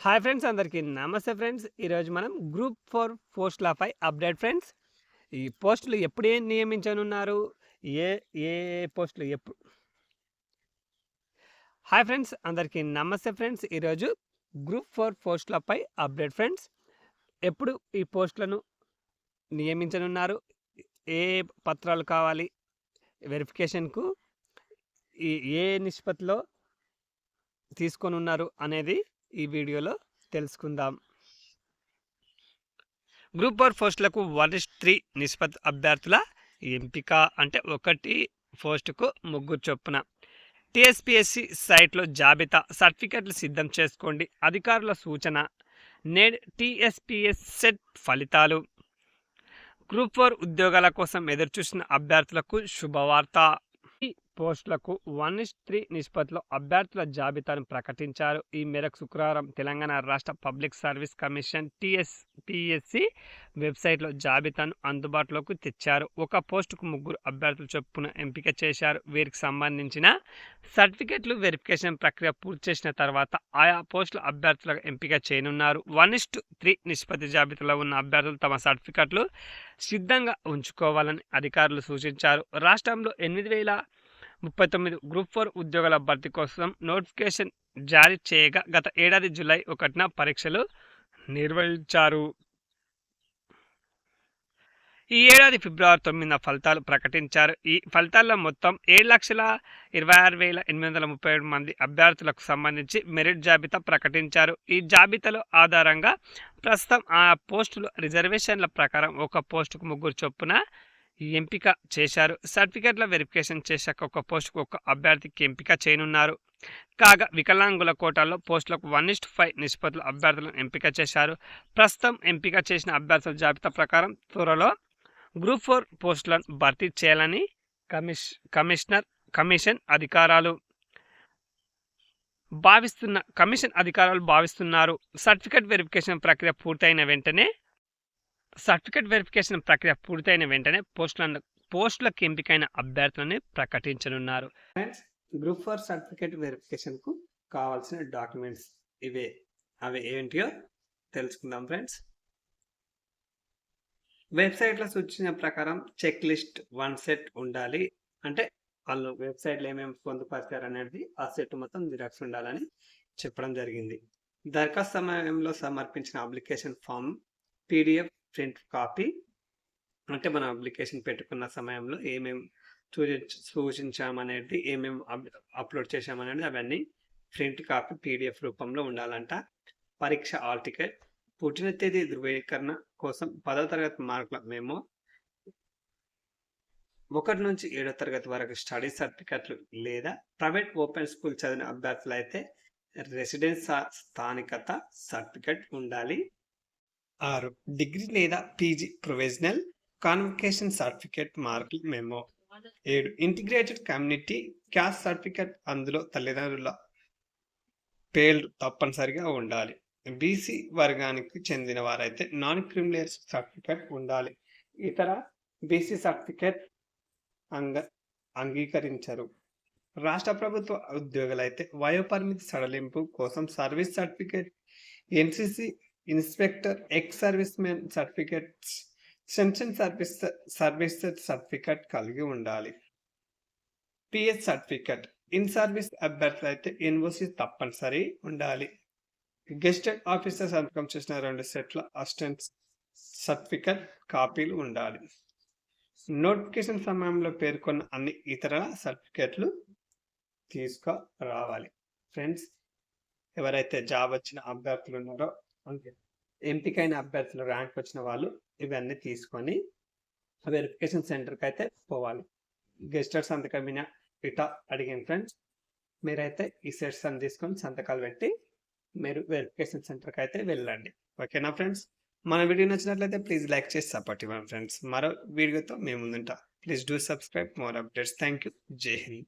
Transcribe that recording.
Hi friends అందరికీ నమస్తే friends ఈరోజు మనం గ్రూప్ ఫోర్ పోస్టులపై అప్డేట్ ఫ్రెండ్స్ ఈ పోస్టులు ఎప్పుడు ఏం నియమించనున్నారు? ఏ ఏ పోస్టులు ఎప్పుడు హాయ్ ఫ్రెండ్స్ అందరికీ నమస్తే ఫ్రెండ్స్ ఈరోజు గ్రూప్ ఫోర్ పోస్టులపై అప్డేట్ ఫ్రెండ్స్ ఎప్పుడు ఈ పోస్టులను నియమించనున్నారు? ఏ పత్రాలు కావాలి? వెరిఫికేషన్కు ఈ ఏ నిష్పత్తిలో తీసుకొని ఉన్నారు అనేది ఈ వీడియోలో తెలుసుకుందాం. గ్రూప్ ఫోర్ పోస్టులకు వన్ ఇస్ త్రీ నిష్పత్తి అభ్యర్థుల ఎంపిక అంటే ఒకటి పోస్టుకు ముగ్గురు చొప్పున. టీఎస్పిఎస్సి సైట్లో జాబితా సర్టిఫికెట్లు సిద్ధం చేసుకోండి. అధికారుల సూచన నేడు టీఎస్పిఎస్ సెట్ ఫలితాలు. గ్రూప్ ఫోర్ ఉద్యోగాల కోసం ఎదురుచూసిన అభ్యర్థులకు శుభవార్త. పోస్టులకు వన్ ఇస్ త్రీ నిష్పత్తిలో అభ్యర్థుల జాబితాను ప్రకటించారు. ఈ మేరకు శుక్రవారం తెలంగాణ రాష్ట్ర public service commission TS PSC వెబ్సైట్లో జాబితాను అందుబాటులోకి తెచ్చారు. ఒక పోస్టుకు ముగ్గురు అభ్యర్థులు చొప్పున ఎంపిక చేశారు. వీరికి సంబంధించిన సర్టిఫికెట్లు వెరిఫికేషన్ ప్రక్రియ పూర్తి చేసిన తర్వాత ఆయా పోస్టుల అభ్యర్థులకు ఎంపిక చేయనున్నారు. వన్ ఇస్ట్ త్రీ నిష్పత్తి జాబితాలో ఉన్న అభ్యర్థులు తమ సర్టిఫికెట్లు సిద్ధంగా ఉంచుకోవాలని అధికారులు సూచించారు. రాష్ట్రంలో ఎనిమిది వేల ముప్పై తొమ్మిది గ్రూప్ ఫోర్ ఉద్యోగాల భర్తీ కోసం నోటిఫికేషన్ జారీ చేయగా గత ఏడాది జూలై ఒకటిన పరీక్షలు నిర్వహించారు. ఈ ఏడాది ఫిబ్రవరి తొమ్మిదిన ఫలితాలు ప్రకటించారు. ఈ ఫలితాల్లో మొత్తం ఏడు లక్షల ఇరవై ఆరు వేల ఎనిమిది వందల ముప్పై ఏడు మంది అభ్యర్థులకు సంబంధించి మెరిట్ జాబితా ప్రకటించారు. ఈ జాబితాలో ఆధారంగా ప్రస్తుతం ఆ పోస్టులు రిజర్వేషన్ల ప్రకారం ఒక పోస్టుకు ముగ్గురు చొప్పున ఎంపిక చేశారు. సర్టిఫికెట్ల వెరిఫికేషన్ చేశాక ఒక పోస్టుకు ఒక అభ్యర్థికి ఎంపిక చేయనున్నారు. కాగా వికలాంగుల కోటాల్లో పోస్టులకు వన్ ఇస్ట్ ఫైవ్ నిష్పత్తుల అభ్యర్థులను ఎంపిక చేశారు. ప్రస్తుతం ఎంపిక చేసిన అభ్యర్థుల జాబితా ప్రకారం త్వరలో గ్రూప్ ఫోర్ పోస్టులను భర్తీ చేయాలని కమిష్ కమిషనర్ కమిషన్ అధికారాలు భావిస్తున్న కమిషన్ అధికారులు భావిస్తున్నారు. సర్టిఫికెట్ వెరిఫికేషన్ ప్రక్రియ పూర్తయిన వెంటనే సర్టిఫికేట్ వెరిఫికేషన్ ప్రక్రియ పూర్తయిన వెంటనే పోస్టులను పోస్టులకు ఎంపికైన అభ్యర్థులని ప్రకటించనున్నారు. ఫ్రెండ్స్ గ్రూప్ ఫోర్ సర్టిఫికేట్ వెరిఫికేషన్కు కావాల్సిన డాక్యుమెంట్స్ ఇవే. అవి ఏంటియో తెలుసుకుందాం ఫ్రెండ్స్ వెబ్సైట్లో సూచించిన ప్రకారం చెక్ లిస్ట్ వన్ సెట్ ఉండాలి. అంటే వాళ్ళు వెబ్సైట్లో ఏమేమి పొందుపరిచారు అనేది ఆ సెట్ మొత్తం జిరాక్స్ ఉండాలని చెప్పడం జరిగింది. దరఖాస్తు సమయంలో సమర్పించిన application form PDF print copy అంటే మనం అప్లికేషన్ పెట్టుకున్న సమయంలో ఏమేమి సూచి సూచించామనేది ఏమేమి అప్లోడ్ చేశామనేది అవన్నీ ప్రింట్ కాపీ పీడిఎఫ్ రూపంలో ఉండాలంట. పరీక్ష ఆల్ టికెట్ పుట్టిన తేదీ ధృవీకరణ కోసం పదవ తరగతి మార్కుల మేము ఒకటి నుంచి ఏడో తరగతి వరకు స్టడీ సర్టిఫికెట్లు లేదా ప్రైవేట్ ఓపెన్ స్కూల్ చదివిన అభ్యర్థులు అయితే రెసిడెన్స్ స్థానికత సర్టిఫికెట్ ఉండాలి. ఆరు. డిగ్రీ లేదా పీజీ ప్రొవిజనల్ కాన్వకేషన్ సర్టిఫికేట్ మార్కులు మెమో. ఏడు. ఇంటిగ్రేటెడ్ కమ్యూనిటీ క్యాస్ట్ సర్టిఫికేట్ అందులో తల్లిదండ్రుల పేర్లు తప్పనిసరిగా ఉండాలి. బీసీ వర్గానికి చెందిన వారైతే నాన్ క్రిమినల్ సర్టిఫికేట్ ఉండాలి. ఇతర బీసీ సర్టిఫికేట్ అంగ అంగీకరించరు. రాష్ట్ర ప్రభుత్వ ఉద్యోగులైతే వయోపరిమితి సడలింపు కోసం service certificate NCC inspector ex service men certificates సెన్షన్ service service certificate కలిగి ఉండాలి. పిఎస్ సర్టిఫికేట్ ఇన్ సర్వీస్ అభ్యర్థులు అయితే ఎన్ఓసి తప్పనిసరి ఉండాలి. గెస్టెడ్ ఆఫీసర్ సంతకం చేసిన రెండు సెట్ల అసిస్టెంట్ సర్టిఫికేట్ కాపీలు ఉండాలి. నోటిఫికేషన్ సమయంలో పేర్కొన్న అన్ని ఇతర సర్టిఫికేట్లు తీసుకురావాలి. ఫ్రెండ్స్ ఎవరైతే జాబ్ వచ్చిన అభ్యర్థులు ఉన్నారో ఎంపికైన అభ్యర్థులు ర్యాంక్ వచ్చిన వాళ్ళు ఇవన్నీ తీసుకొని వెరిఫికేషన్ సెంటర్కి అయితే పోవాలి. గెస్టర్ సంతకం మీద ఇటా అడిగిన ఫ్రెండ్స్ మీరైతే ఈ సెట్స్ అని తీసుకొని సంతకాలు పెట్టి మీరు వెరిఫికేషన్ సెంటర్కి అయితే వెళ్ళండి. ఓకేనా ఫ్రెండ్స్ మన వీడియో నచ్చినట్లయితే ప్లీజ్ లైక్ చేసి సపోర్ట్ ఇవ్వండి ఫ్రెండ్స్ మరో వీడియోతో మేము ముందుంటా. Please do subscribe more updates thank you జై హింద్